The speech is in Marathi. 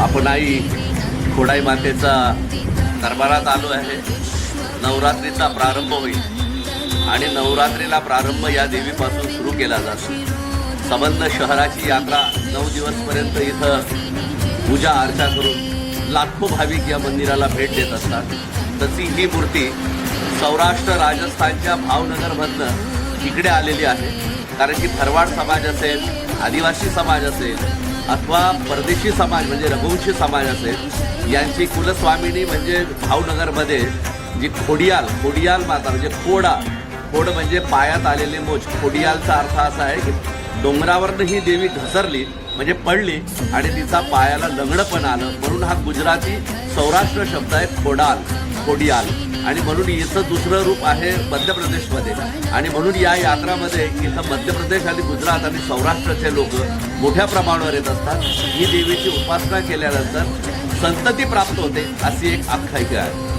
आपण आई खोडाई मातेचा दरबारात आलो आहे. नवरात्रीचा प्रारंभ होईल. आणि नवरात्रीला प्रारंभ या देवीपासून सुरू केला जातो. संबंध शहराची यात्रा नऊ दिवसपर्यंत इथं पूजा अर्चा करून लाखो भाविक या मंदिराला भेट देत असतात. तशी ही मूर्ती सौराष्ट्र राजस्थानच्या भावनगरमधनं इकडे आलेली आहे. कारण की भरवाड समाज असेल आदिवासी समाज असेल अथवा परदेशी समाज म्हणजे रघुवंशी समाज असेल यांची कुलस्वामिनी म्हणजे भावनगरमध्ये जी खोडियाल खोडियाल माता म्हणजे खोडा खोड म्हणजे पायात आलेले मोज खोडियालचा अर्थ असा आहे की डोंगरावरनं ही देवी घसरली म्हणजे पडली आणि तिचा पायाला लंगडं पण आलं. म्हणून हा गुजराती सौराष्ट्र शब्द आहे खोडाल खोडियाल. आणि म्हणून याचं दुसरं रूप आहे मध्य प्रदेशमध्ये आणि म्हणून या यात्रामध्ये इथं मध्य प्रदेश आणि गुजरात आणि सौराष्ट्राचे लोक मोठ्या प्रमाणावर येत असतात. ही देवीची उपासना केल्यानंतर संतती प्राप्त होते अशी एक आख्यायिका आहे.